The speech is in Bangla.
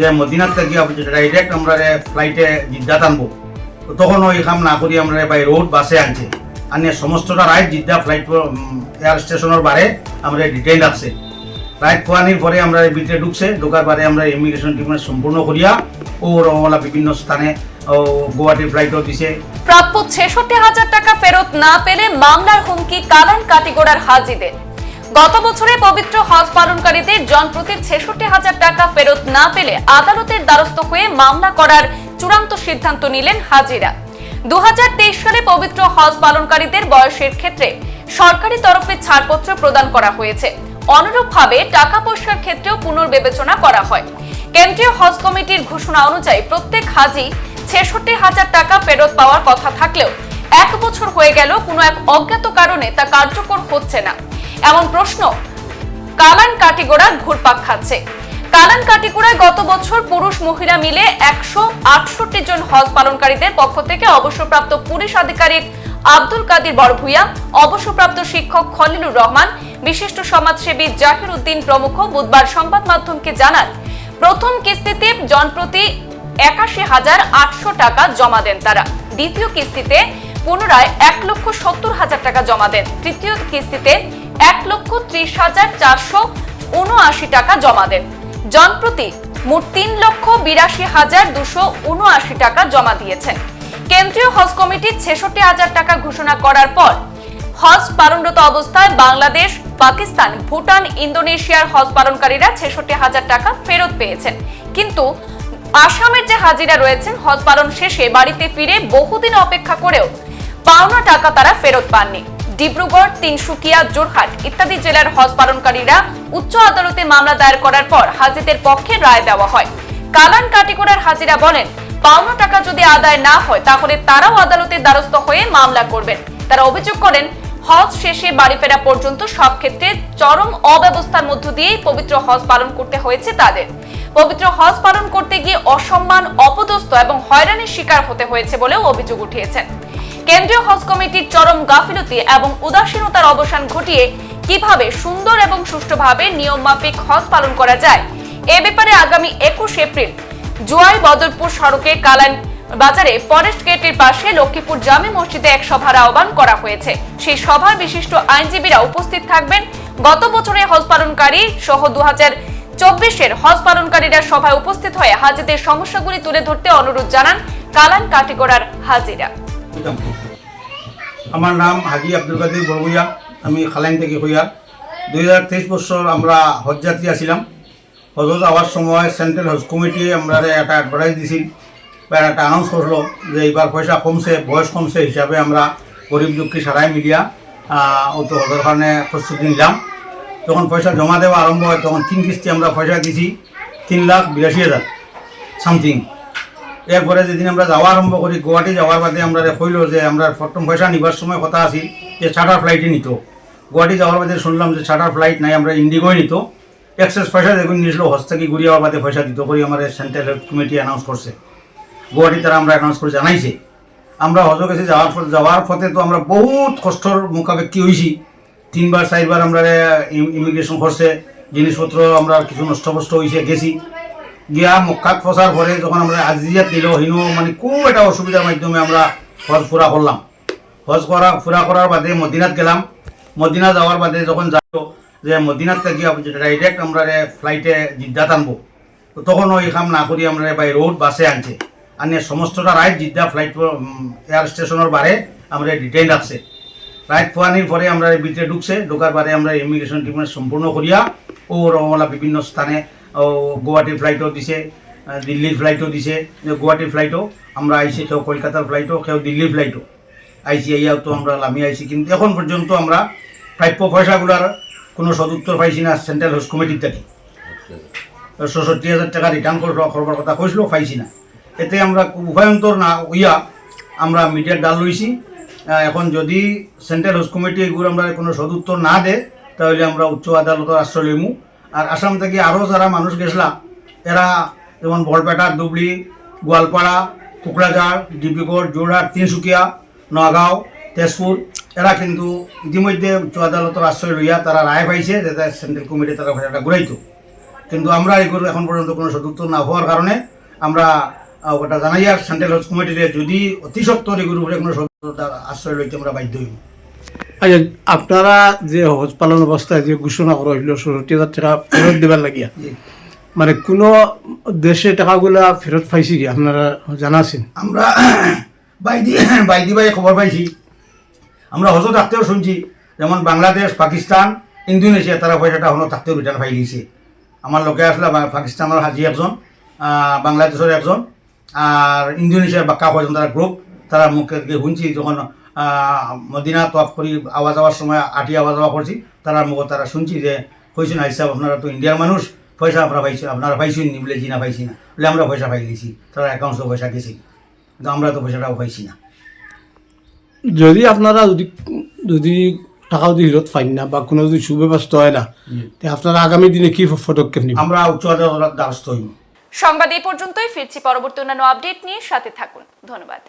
যে মদিনার থেকে ডাইরেক্ট আমরা ফ্লাইটে জিদ্দাত আনব তো তখন ওই কাম না করি আমরা বাই রোড বাসে আনছে। আনিয়ে সমস্তটা রাইট জিদ্দা ফ্লাইট এয়ার স্টেশনের বারে আমরা ডিটেইন রাখছে রাইট পোয়ানির পরে আমরা বিটে ঢুকছে। ঢোকার পরে আমরা ইমিগ্রেশন ট্রিটমেন্ট সম্পূর্ণ করিয়া ও রওয়ালা বিভিন্ন স্থানে ও গুয়াহাটি ফ্লাইটও দিছে। প্রাপ্য ছেষট্টি হাজার টাকা ফেরত না পেলে মামলার হুমকি কালান কাটিগোড়ার হাজিদের। গত বছরে পবিত্র হজ পালনকারীদের জনপ্রতি ছেষট্টি হাজার টাকা ফেরত না পেলে আদালতের দ্বারস্থ হয়ে মামলা করার চূড়ান্ত সিদ্ধান্ত নিলেন হাজিরা। দুহাজার তেইশ সালে পবিত্র হজ পালনকারীদের বয়সের ক্ষেত্রে সরকারি তরফে ছাড়পত্র প্রদান করা হয়েছে। অনুরূপভাবে টাকা পয়সার ক্ষেত্রেও পুনর্বিবেচনা করা হয়। কেন্দ্রীয় হজ কমিটির ঘোষণা অনুযায়ী প্রত্যেক হাজি ছেষট্টি হাজার টাকা ফেরত পাওয়ার কথা থাকলেও এক বছর হয়ে গেল কোনো এক অজ্ঞাত কারণে তা কার্যকর হচ্ছে না। এমন প্রশ্ন। কালান কাটিগোড়া ঘুরপাক খাচ্ছে। কালান কাটিগোড়ায় গত বছর পুরুষ মহিলা মিলে একশো আটষট্টি জন হজ পালনকারীদের পক্ষ থেকে অবসরপ্রাপ্ত পুলিশ আধিকারিক আব্দুল কাদির বড়ভুইয়া অবসরপ্রাপ্ত শিক্ষক খলিলুর রহমান, বিশিষ্ট সমাজসেবী জাহির উদ্দিন প্রমুখ বুধবার সংবাদ মাধ্যমকে জানান, প্রথম কিস্তিতে জনপ্রতি একাশি হাজার আটশো টাকা জমা দেন তারা। দ্বিতীয় কিস্তিতে পুনরায় এক লক্ষ সত্তর হাজার টাকা জমা দেন। তৃতীয় কিস্তিতে এক লক্ষ ত্রিশ হাজার চারশো উনআশি টাকা জমা দেন। জনপ্রতি মোট তিন লক্ষ বিরাশি হাজার দুশো উনআশি টাকা জমা দিয়েছেন। কেন্দ্রীয় হজ কমিটি ছেষট্টি হাজার টাকা ঘোষণা করার পর হজ পালনরত অবস্থায় বাংলাদেশ, পাকিস্তান, ভুটান, ইন্দোনেশিয়ার হজ পালনকারীরা ছেষট্টি হাজার টাকা ফেরত পেয়েছেন। কিন্তু আসামের যে হাজিরা রয়েছেন, হজ পালন শেষে বাড়িতে ফিরে বহুদিন অপেক্ষা করেও পাওনা টাকা তারা ফেরত পাননি। ডিব্রুগড়, তিনসুকিয়া জোরহাট ইত্যাদি জেলার হজ পালনকারীরা উচ্চ আদালতে মামলা দায়ের করার পর হাজিদের পক্ষে রায় দেওয়া হয়। কালান কাটিগোড়ার হাজিরা বলেন, পাওনা টাকা যদি আদায় না হয়, তাহলে তারাও আদালতের দ্বারস্থ হয়ে মামলা করবেন। তারা অভিযোগ করেন, হজ শেষে বাড়ি ফেরা পর্যন্ত সব ক্ষেত্রে চরম অব্যবস্থার মধ্য দিয়েই পবিত্র হজ পালন করতে হয়েছে তাদের। পবিত্র হজ পালন করতে গিয়ে অসম্মান, অপদস্থ এবং হয়রানির শিকার হতে হয়েছে বলেও অভিযোগ উঠিয়েছেন। কেন্দ্রীয় হজ কমিটির চরম গাফিলতি এবং উদাসীনতার অবসান ঘটিয়ে কীভাবে সুন্দর এবং সুষ্ঠুভাবে নিয়ম মাফিক হজ পালন করা যায়, এ ব্যাপারে আগামী একুশ এপ্রিল জুয়াই বদরপুর সড়কে কালান বাজারে ফরেস্ট গেটের পাশে লক্ষ্মীপুর জামে মসজিদে এক সভার আহ্বান করা হয়েছে। সেই সভায় বিশিষ্ট আইনজীবীরা উপস্থিত থাকবেন। গত বছরে হজ পালনকারী সহ দু চব্বিশের হজ পালনকারীরা সভায় উপস্থিত হয়ে হাজিদের সমস্যাগুলি তুলে ধরতে অনুরোধ জানান কালান কাটিগড়ার হাজিরা। আমার নাম হাজি আব্দুল কাদির বড়বইয়া আমি খালাইন থেকে হইয়া। দুই হাজার তেইশ বছর আমরা হজযাত্রী আছিলাম। হজত যাওয়ার সময় সেন্ট্রাল হজ কমিটি আমরা একটা অ্যাডভার্টাইজ দিছিল। বা একটা অ্যানাউন্স করল যে এইবার পয়সা কমছে, বয়স কমছে হিসাবে আমরা গরিব দুঃখী সারাই মিডিয়া ও তো হজের কারণে প্রস্তুতি নিলাম। যখন পয়সা জমা দেওয়া আরম্ভ হয়, তখন তিন কিস্তি আমরা পয়সা দিছি তিন লাখ বিরাশি হাজার সামথিং এরপরে যেদিন আমরা যাওয়া আরম্ভ করি, গুয়াহাটি যাওয়ার বাদে আমরা কইল যে আমরা প্রথম পয়সা নিবার সময় কথা আছিল যে চার্টার ফ্লাইটে নিত। গুয়াহাটি যাওয়ার বাদে শুনলাম যে চার্টার ফ্লাইট নাই, আমরা ইন্ডিগোই নিত। এক্সেস পয়সা দেখুন নিয়েছিল হজ থেকে ঘুরে যাওয়ার বাদে পয়সা দিত করি আমার সেন্ট্রাল কমিটি অ্যানাউন্স করছে। গুয়াহাটি তারা আমরা অ্যানাউন্স করে জানাইছে। আমরা হজ গেছি, যাওয়ার পর যাওয়ার পথে তো আমরা বহুত কষ্টর মোকাবেক্ষি হয়েছি তিনবার, চারবার আমরা ইমিগ্রেশন করছে, জিনিসপত্র আমরা কিছু নষ্টপষ্ট হয়েছে গেছি। গিয়া মক্কাত ফসার পরে যখন আমরা আজিয়াত নিল হিনো মানে খুব একটা অসুবিধার মাধ্যমে আমরা হজ পুরা করলাম। হজ করা পুরা করার বাদে মদিনাত গেলাম। মদিনা যাওয়ার বাদে যখন যাইল যে মদিনাত থেকে ডাইরেক্ট আমরা ফ্লাইটে জিদ্দাত আনব। তখন ওই কাম না করি আমরা বাই রোড বাসে আনছে। আনিয়ে সমস্তটা রাইট জিদ্দা ফ্লাইট এয়ার স্টেশনের বারে আমরা ডিটেইন রাখছে রাইট পোয়ানির পরে আমরা বিটে ঢুকছে। ঢোকার পরে আমরা ইমিগ্রেশন ট্রিটমেন্ট সম্পূর্ণ করিয়া ও রওয়ালা বিভিন্ন স্থানে গুয়াহাটির ফ্লাইটও দিছে দিল্লির ফ্লাইটও দিছে। গুয়াহাটির ফ্লাইটও আমরা আইছি কেউ কলকাতার ফ্লাইটও কেউ দিল্লির ফ্লাইটও আইসি আইয়াও তো আমরা লামি আইছি কিন্তু এখন পর্যন্ত আমরা প্রাপ্য পয়সাগুলোর কোনো সদুত্তর পাইছি না সেন্ট্রাল হাউস কমিটির থেকে। ছষট্টি হাজার টাকা রিটার্ন করবার কথা কইছিল পাইছি না। এতে আমরা উভয়ন্তর না হইয়া আমরা মিডিয়ার ডাল লইছি। এখন যদি সেন্ট্রাল হাউস কমিটি এগুলো আমরা কোনো সদুত্তর না দেয় তাহলে আমরা উচ্চ আদালতের আশ্রয় লইমু। আর আসাম থেকে আরও যারা মানুষ গেছলা, এরা যেমন বরপেটা ধুবড়ি, গোয়ালপাড়া, কুকড়াঝাড়, ডিব্রুগড় যোরহাট তিনসুকিয়া, নগাঁও, তেজপুর, এরা কিন্তু ইতিমধ্যে উচ্চ আদালতের আশ্রয় লইয়া তারা রায় পাইছে যাতে সেন্ট্রাল কমিটি তারা ভাষাটা ঘুরাইতো কিন্তু আমরা এগুলো এখন পর্যন্ত কোনো সদুত্তর না হওয়ার কারণে আমরা ওটা জানাই আর সেন্ট্রাল কমিটিতে যদি অতি সত্তর এগুলোর কোনো সদুত্তর আশ্রয় লইতে আমরা বাধ্য হইব। আচ্ছা আপনারা যে হজ পালন অবস্থায় যে ঘোষণা করা হইল ষোলোটি হাজার টাকা ফেরত দেবার লাগিয়া। মানে কোনো দেশে টাকাগুলা ফেরত পাইছি কি? আপনারা জানাছেন আমরা বাইদি বাইদি ভাই খবর পাইছি। আমরা হজত থাকতেও শুনছি, যেমন বাংলাদেশ, পাকিস্তান ইন্দোনেশিয়া তারা পয়সাটা হলো থাকতেও রিটার্ন ফাইল দিয়েছে আমার লোকে আসলে পাকিস্তানের হাজি একজন বাংলাদেশের একজন আর ইন্দোনেশিয়ার বাক্কা কয়জন তারা গ্রুপ তারা মুখে শুনছি, যখন মদিনা তফ করি আওয়া যাওয়ার সময় আটি আওয়া যাওয়া করছি। তারা মুখ তারা শুনছি যে কইছেন আই সাহেব আপনারা তো ইন্ডিয়ার মানুষ পয়সা আপনারা পাইছেন আপনারা পাইছেন নি বলে জি না পাইছি না। বলে আমরা পয়সা পাই দিয়েছি তারা অ্যাকাউন্টসও পয়সা গেছি কিন্তু আমরা তো পয়সাটাও পাইছি না। যদি আপনারা যদি যদি টাকা যদি ফেরত পাইন না বা কোনো যদি সুব্যবস্থা হয় না তে আপনারা আগামী দিনে কি পদক্ষেপ নেবেন আমরা উচ্চ আদালত দ্বারস্থ হইব। সংবাদ এই পর্যন্তই ফিরছি পরবর্তী অন্যান্য আপডেট নিয়ে সাথে থাকুন। ধন্যবাদ।